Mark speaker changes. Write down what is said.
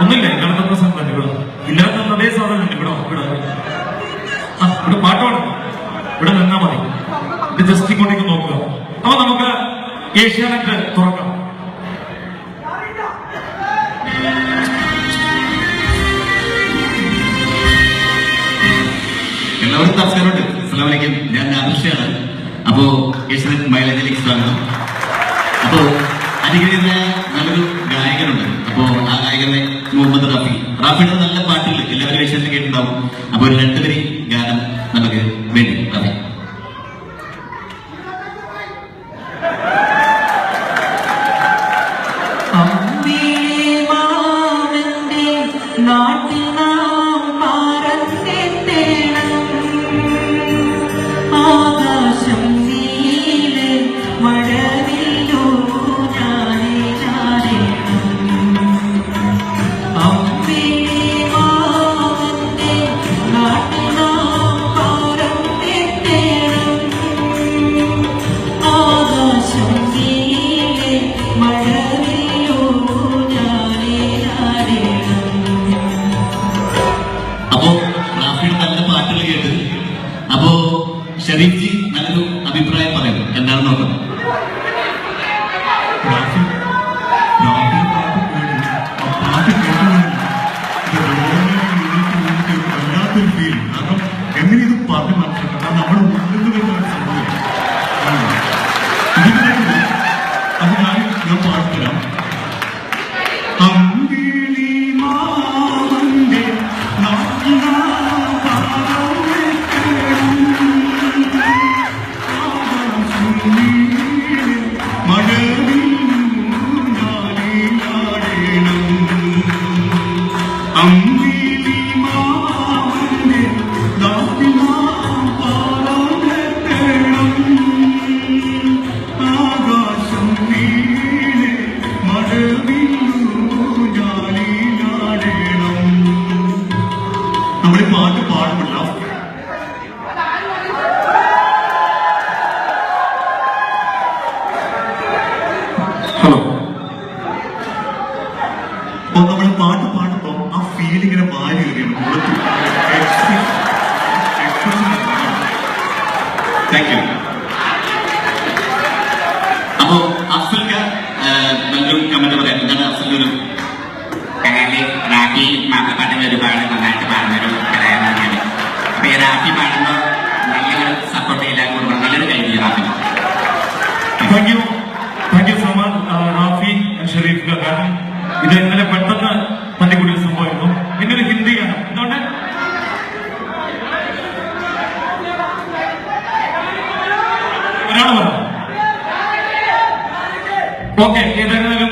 Speaker 1: ഒന്നുമില്ല ഇല്ലാത്ത പ്രസംഗം ഇവിടെ. ഇല്ലാത്ത അതേ സാധനം ഇവിടെ ഇവിടെ. ഇവിടെ പാട്ടാണ് ഇവിടെ നിന്നാ മതി. ഇവിടെ ജസ്റ്റ് ഇങ്ങോട്ടേക്ക് നോക്കുക. അപ്പൊ നമുക്ക് ഏഷ്യാനെറ്റ് തുറക്കാം.
Speaker 2: എല്ലാവർക്കും നമസ്കാരമുണ്ട് അസ്സലാമു അലൈക്കും. ഞാൻ ആദർശയാണ് അപ്പോ ഏഷ്യനെറ്റ് മൈലേജിലേക്ക് സ്വാഗതം. അപ്പോ അനുഗ്രഹീതനായ നല്ലൊരു ഗായകനുണ്ട്. അപ്പോ ആ ഗായകനെ മുഹമ്മദ് റഫി. റാഫിയുടെ നല്ല പാട്ടുകൾ എല്ലാവരും വിഷയത്തിൽ കേട്ടിട്ടുണ്ടാവും. അപ്പൊ ഒരു രണ്ടുപേരി ഗാനം നമുക്ക് വേണ്ടി റഫി.
Speaker 3: അമ്പിളിമാമന്റെ
Speaker 2: ഷരീഫ് ജി നല്ലൊരു അഭിപ്രായം പറയുന്നു എന്താണ് നോക്കാം?
Speaker 1: റാഫി റാഫി പാട്ട് കേട്ടു ആ പാട്ട് കേട്ടതാണ് ഇത് വേറെ രീതിക്ക് എനിക്ക് വല്ലാത്തൊരു ഫീൽ കാരണം എങ്ങനെ ഞാൻ ഞാൻ പാടിത്തരാം. ഹലോ അപ്പൊ നമ്മൾ പാട്ട് പാടുമ്പോ ആ കയറിയാണ് മുഖത്ത്
Speaker 2: താങ്ക് യു അപ്പോ അഫ്സൽക്ക് നല്ലൊരു കമന്റ് പറയാം എന്താണ്
Speaker 4: അങ്ങനെ റാഫി മാപ്പിളപ്പാട്ടിൽ ഒരുപാട് നന്നായിട്ട് പാടുന്നൊരു കലാകാരനാണ്. അപ്പൊ ഈ റാഫി പാടുമ്പോൾ നല്ലൊരു സപ്പോർട്ട് ചെയ്യാൻ കൊടുക്കണം. നല്ലൊരു കഴിവ് Rafi
Speaker 1: thank you thank you so much Rafi Sharif കാരണം ഇത് ഇന്നലെ ഹിന്ദി ഗാനം എന്തുകൊണ്ട് ഒരാൾ പറഞ്ഞു ഓക്കെ ഏതായിരുന്നാലും